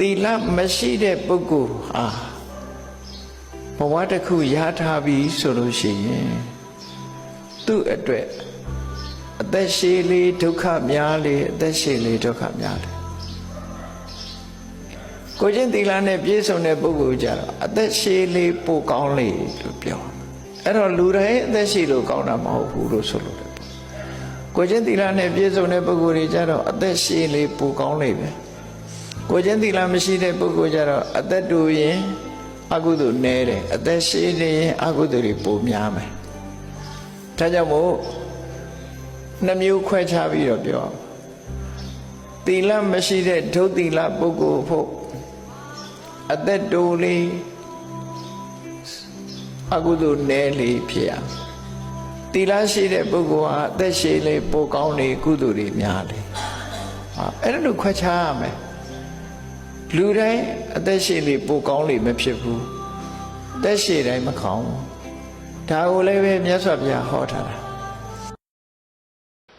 သီလမရှိတဲ့ပုဂ္ဂိုလ်ဟာဘဝတစ်ခုရထားပြီဆိုလို့ရှိရင်သူ့အတွက်အသက်ရှည်လေးဒုက္ခများလေအသက်ရှည်လေးဒုက္ခများလေကိုချင်းသီလနဲ့ပြည့်စုံတဲ့ပုဂ္ဂိုလ်ကြတော့အသက်ရှည်လေးပိုကောင်းလေလို့ပြောအဲ့တော့လူတိုင်းအသက်ရှည်လို့ကောင်းတာမဟုတ်ဘူးလို့ဆိုလို့တယ်ကိုချင်းသီလနဲ့ပြည့်စုံတဲ့ပုဂ္ဂိုလ်တွေကြတော့အသက်ရှည်လေးပိုကောင်းလေပဲ ကိုချင်းသီလမရှိတဲ့ပုဂ္ဂိုလ်ကြတော့အသက်တူရင်အကုသိုလ်နည်းတယ်အသက်ရှည်နေရင်အကုသိုလ်တွေပိုများမယ်ဒါကြောင့်မို့နှမျိုးခွဲခြားပြီးတော့ပြောအောင်သီလမရှိတဲ့ဒုသီလပုဂ္ဂိုလ်ဖို့အသက်တူလေးအကုသိုလ်နည်းလေးဖြစ်ရသီလရှိတဲ့ပုဂ္ဂိုလ်ဟာအသက်ရှည်လေးပိုကောင်းနေကုသိုလ်တွေများလေဟာအဲ့ဒါလို့ခွဲခြားရမယ် လူတိုင်းအသက်ရှည်လေးပိုကောင်းလေမဖြစ်ဘူးအသက်ရှည်တိုင်းမကောင်းဘူးဒါကိုလည်းပဲမြတ်စွာဘုရားဟောထားတာ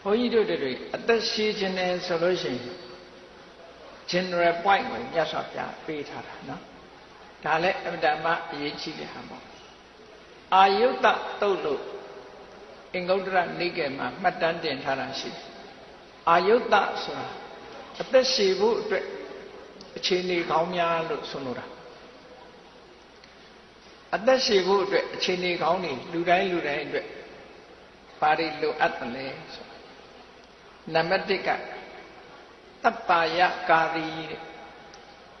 ဘုန်းကြီးတို့တွေအသက်ရှည်ခြင်းနဲ့ဆိုလို့ရှိရင် general point ကိုမြတ်စွာဘုရားပေးထားတာနော်ဒါလည်းအမတမအရေးကြီးတဲ့ဟာပေါ့အာယုတ္တတုတ်လို့အင်္ဂုတ္တရနိကေမှာမှတ်တမ်းတင်ထားတာရှိတယ်အာယုတ္တဆိုတာအသက်ရှည်ဖို့အတွက် အခြေအနေကောင်းများလို့ဆိုလိုတာအသက်ရှည်ဖို့အတွက်အခြေအနေကောင်းနေလူတိုင်းလူတိုင်းအတွက်ဘာတွေလိုအပ်တယ်လဲဆိုနံပါတ်1ကတပ္ပါယကာရီတဲ့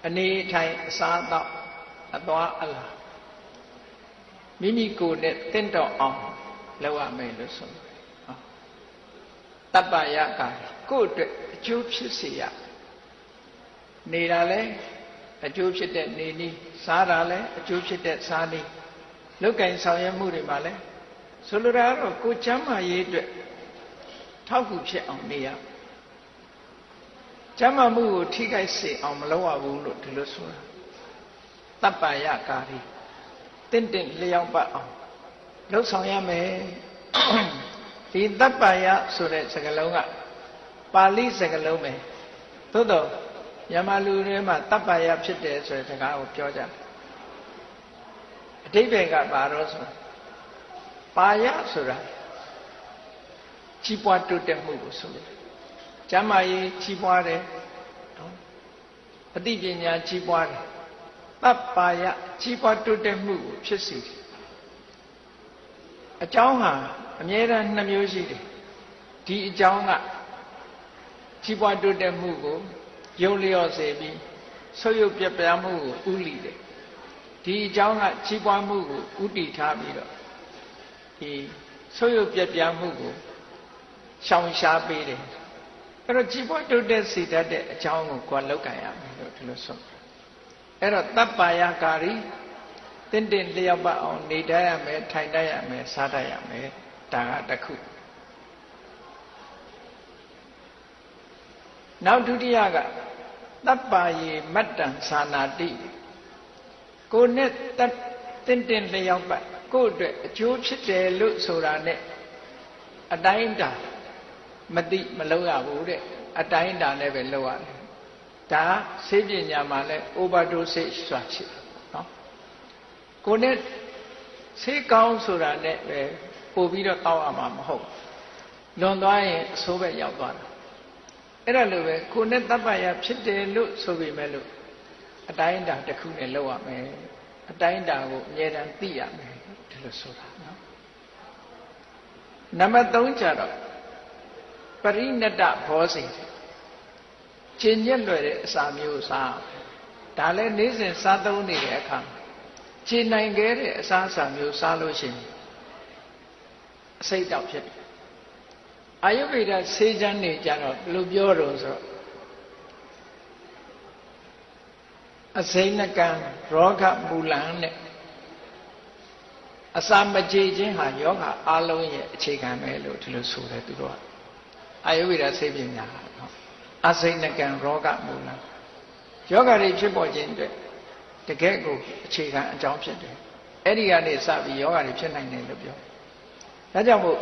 အနေထိုင်အစားအသောက်အသွားအလာမိမိကိုယ်နဲ့တင့်တော်အောင်လုပ်ရမယ်လို့ဆိုတယ်ဟောတပ္ပါယကာရီကိုယ့်အတွက်အကျိုးဖြစ်စေရ နေတာလဲအကျိုးဖြစ်တဲ့နေနည်းစားတာလဲအကျိုးဖြစ်တဲ့စားနည်းလုတ်ကင်ဆောင်ရွက်မှုတွေမှာလဲဆိုလိုတာကတော့ကိုယ်ချမ်းသာရေးအတွက်ထောက်ကူဖြစ်အောင်နေရကျမ်းမာမှုကိုထိခိုက်စေအောင်မလုပ်ရဘူးလို့ဒီလိုဆိုတာတပ္ပယကာရီတင့်တင့်လျောက်ပတ်အောင်လှုပ်ဆောင်ရမယ်ဒီတပ္ပယဆိုတဲ့စကားလုံးကပါဠိစကားလုံးပဲသို့တော့ မြန်မာလူတွေမှာတပ္ပယဖြစ်တယ်ဆိုတဲ့စကားကိုပြောကြတယ်အတိပ္ပယ်ကဘာလို့ဆိုပါယဆိုတာကြီးပွားတိုးတက်မှုကိုဆိုလို့ကျမ်းမာရေးကြီးပွားတယ်နော်အသိပညာကြီးပွားတယ်တပ်ပါယကြီးပွားတိုးတက်မှုကိုဖြစ်စေတယ်အကြောင်းဟာအမြဲတမ်းနှမျိုးရှိတယ်ဒီအကြောင်းကကြီးပွားတိုးတက်မှုကို ရုပ်လျော့စေပြီးဆုပ်ယုပ်ပြပြမှုကိုဥလိတယ်ဒီအကြောင်းကကြီးပွားမှုကိုဥတည်ထားပြီးတော့ဒီဆုပ်ယုပ်ပြပြမှုကိုရှောင်ရှားပေးတယ်အဲ့တော့ជីပွားတုတ်တဲ့စေတတ်တဲ့အကြောင်းကိုကိုယ်လောက်ကန်ရမယ်လို့ဒီလိုဆိုအဲ့တော့တပ်ပါယကာရီတင့်တင့်လျောက်ပတ်အောင်နေတတ်ရမယ်ထိုင်တတ်ရမယ်စားတတ်ရမယ်ဒါကတစ်ခုနောက်ဒုတိယက တပ်ပါယေမတ္တံသာနာတိကိုနဲ့တင့်တင့်လျောက်ပတ်ကိုယ့်အတွက်အကျိုးဖြစ်တယ်လို့ဆိုတာနဲ့အတိုင်းတာမသိမလုပ်ရဘူးတဲ့အတိုင်းတာနဲ့ပဲလုပ်ရတယ်ဒါဆေးပညာမှာလဲ overdose ဆိုတာရှိတယ်နော်ကိုနဲ့ဆေးကောင်းဆိုတာနဲ့ပဲပို့ပြီးတော့တောက်ရမှာမဟုတ်လွန်သွားရင်အဆိုးပဲရောက်သွားတာ အဲ့ဒါလိုပဲကိုနဲ့တပ်ပရဖြစ်တယ်လို့ဆိုပေမဲ့လို့အတိုင်းတာတစ်ခုနဲ့လုပ်ရမယ်အတိုင်းတာကိုအမြဲတမ်းသိရမယ်ဒီလိုဆိုတာနော်နံပါတ်3ကျတော့ပရိနတ္တဘောဇိကျင်ညက်လွယ်တဲ့အစာမျိုးစားဒါလည်းနေ့စဉ်စားသုံးနေတဲ့အခါကျင်နိုင်ခဲ့တဲ့အစာအစာမျိုးစားလို့ရှိရင်အစိတ်တောက်ဖြစ်တယ် အာယုဗေဒဆေးချမ်းနေကြတော့ဘယ်လိုပြောတော့ဆိုတော့အစိမ့်နကံရောဂမူလံနဲ့အစာမကြေခြင်းဟာယောဂအလုံးရဲ့အခြေခံပဲလို့ဒီလိုဆိုတယ်သူတို့ကအာယုဝိဒဆေးပညာနော်အစိဏကံရောဂမူလယောဂတွေဖြစ်ပေါ်ခြင်းအတွက်တကယ်ကိုအခြေခံအကြောင်းဖြစ်တယ်အဲ့ဒီကနေစပြီးယောဂတွေဖြစ်နိုင်တယ်လို့ပြောဒါကြောင့်မို့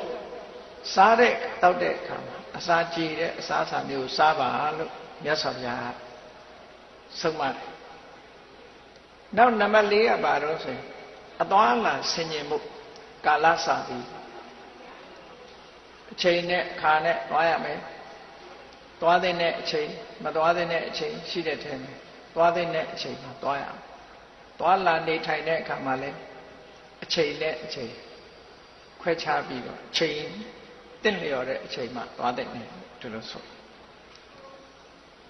စားတဲ့တောက်တဲ့အခါမှာအစာကြည်တဲ့အစာအစာမျိုးစားပါလို့မြတ်စွာဘုရားဆုံးမတယ်နောက်နံပါတ်၄ကဘာတော့ဆိုရင်အသွားလာဆင်ញင်မှုကာလစာပြီးအချိန်နဲ့ခါနဲ့သွားရမယ်သွားတဲ့အချိန်မသွားတဲ့အချိန်ရှိတဲ့ထဲမှာသွားတဲ့အချိန်မှာသွားရအောင်သွားလာနေထိုင်တဲ့အခါမှာလည်းအချိန်နဲ့အချိန်ခွဲခြားပြီးတော့အချိန် တင့်လျော်တဲ့အချိန်မှသွားတဲ့နေဒီလိုဆို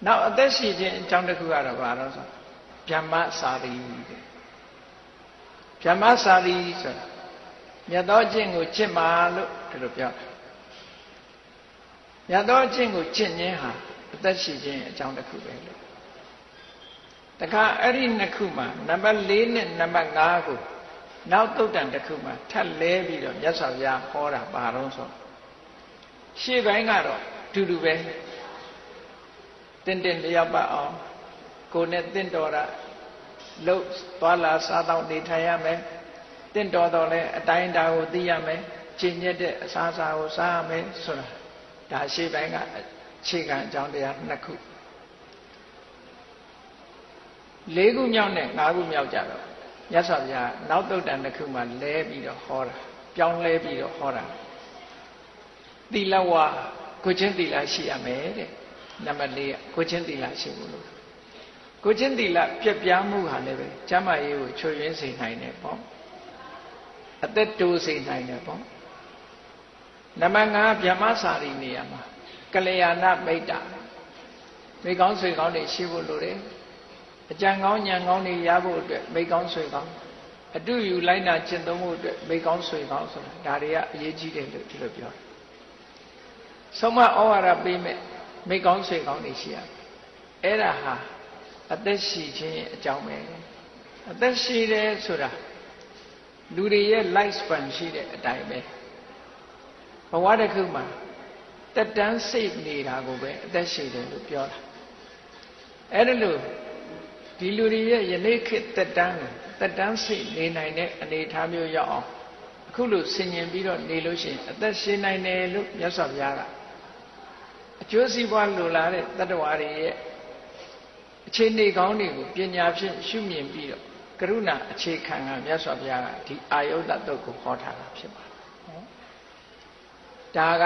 နောက်အသက်ရှိခြင်းအကြောင်းတစ်ခုကတော့ဘာလို့ဆိုဗျမ္မစာရီတဲ့ဗျမ္မစာရီဆိုတာမြတ်သောကျင့်ကိုကျင့်ပါလို့ဒီလိုပြောတယ်မြတ်သောကျင့်ကိုကျင့်ခြင်းဟာအသက်ရှိခြင်းအကြောင်းတစ်ခုပဲလို့တခါအဲ့ဒီနှစ်ခုမှာနံပါတ်၄နဲ့နံပါတ်5ကိုနောက်သုတ်တန်တစ်ခုမှာထပ်လဲပြီးတော့မြတ်စွာဘုရားဟောတာပါတော့ဆို ရှေ့ပိုင်းကတော့အတူတူပဲတင်းတင်းလျောက်ပါအောင်ကိုယ်နဲ့တင့်တော်တာလှုပ်သွားလာစားတော့နေထိုင်ရမယ်တင့်တော်တော့လဲအတိုင်းတာကိုသိရမယ်ကျင့်ရက်တဲ့အစားအစာကိုစားရမယ်ဆိုတာဒါရှေ့ပိုင်းကအခြေခံအကြောင်းတရားနှစ်ခုလေးခုမြောက်နဲ့ငါးခုမြောက်ကြတော့မြတ်စွာဘုရားနောက်တုတ်တန်တစ်ခုမှလဲပြီးတော့ဟောတာပြောင်းလဲပြီးတော့ဟောတာ သီလဝါကိုချင်းသီလရှိရမယ်တဲ့နံပါတ်၄ကကိုချင်းသီလရှိဘူးလို့ကိုချင်းသီလပြက်ပြားမှုဟာလည်းပဲကျမ်းမာရေးကိုချွေရင်းစေနိုင်တယ်ပေါ့အသက်တိုးစေနိုင်တယ်ပေါ့နံပါတ်5ဗျမစာရီနေရာမှာကလျာဏမိတ်တာမိကောင်းဆွေကောင်းတွေရှိဖို့လိုတယ်အကြံကောင်းညံကောင်းတွေရဖို့အတွက်မိကောင်းဆွေကောင်းအတူယူလိုက်နာကျင့်သုံးဖို့အတွက်မိကောင်းဆွေကောင်းဆိုတာဒါတွေကအရေးကြီးတယ်လို့ဒီလိုပြောတယ် ဆုံးမဩဝါဒပေးမဲ့မိကောင်းဆွေကောင်းတွေရှိရအဲ့ဒါဟာအသက်ရှိခြင်းအကြောင်းပဲအသက်ရှိတယ်ဆိုတာလူတွေရဲ့ life span ရှိတဲ့အတိုင်းပဲဘဝတစ်ခုမှာတက်တန်းစိတ်နေတာကိုပဲအသက်ရှိတယ်လို့ပြောတာအဲ့ဒါလို့ဒီလူတွေရဲ့ယနေ့ခေတ်တက်တန်းကိုတက်တန်းစိတ်နေနိုင်တဲ့အနေအထားမျိုးရောက်အောင်အခုလိုဆင်ញင်ပြီးတော့နေလို့ရှိရင်အသက်ရှင်နိုင်တယ်လို့မြတ်စွာဘုရားကအ ကျိုးစီးပွားလိုလားတဲ့တတ္တဝါတွေရဲ့အခြေအနေကောင်းတွေကိုပညာဖြင့်ရှုမြင်ပြီးတော့ကရုဏာအခြေခံကမြတ်စွာဘုရားကဒီအာယုဒ္ဓတုတ်ကိုဟောထားတာဖြစ်ပါတယ်ဒါက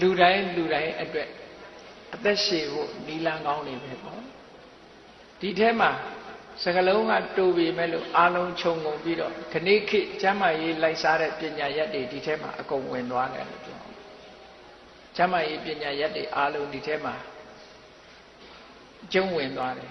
လူတိုင်းလူတိုင်းအတွက်အသက်ရှည်ဖို့နီလန်းကောင်းနေပဲပေါ့ဒီထဲမှာစကလုံးကတူပြီမဲ့လို့အာလုံးခြုံငုံပြီးတော့ခဏိခိကျမ်းမာရေးလိုက်စားတဲ့ပညာရက်တွေဒီထဲမှာအကုန်ဝင်သွားတယ်လို့ပြော ကျမ်းမာရေးပညာရက်တွေအာလုံးဒီထဲမှာကျုံဝင်သွားတယ်